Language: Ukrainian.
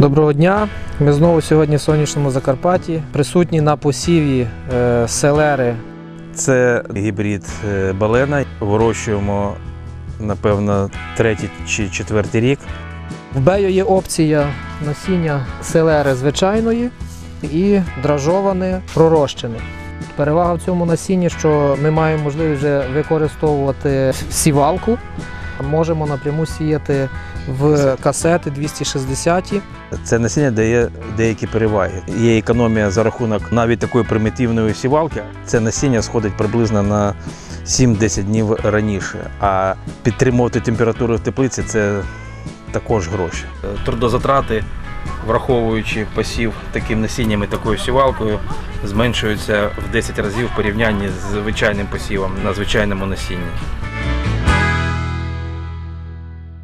Доброго дня. Ми знову сьогодні в сонячному Закарпатті. Присутні на посіві е, селери. Це гібрид е, балена. Вирощуємо, напевно, третій чи четвертий рік. В Бею є опція насіння селери звичайної і дражоване пророщене. Перевага в цьому насінні, що ми маємо можливість вже використовувати сівалку. Можемо напряму сіяти в касети 260 Це насіння дає деякі переваги. Є економія за рахунок навіть такої примітивної сівалки. Це насіння сходить приблизно на 7-10 днів раніше. А підтримувати температуру в теплиці це також гроші. Трудозатрати, враховуючи посів таким насінням і такою сівалкою, зменшуються в 10 разів в порівнянні з звичайним посівом на звичайному насінні.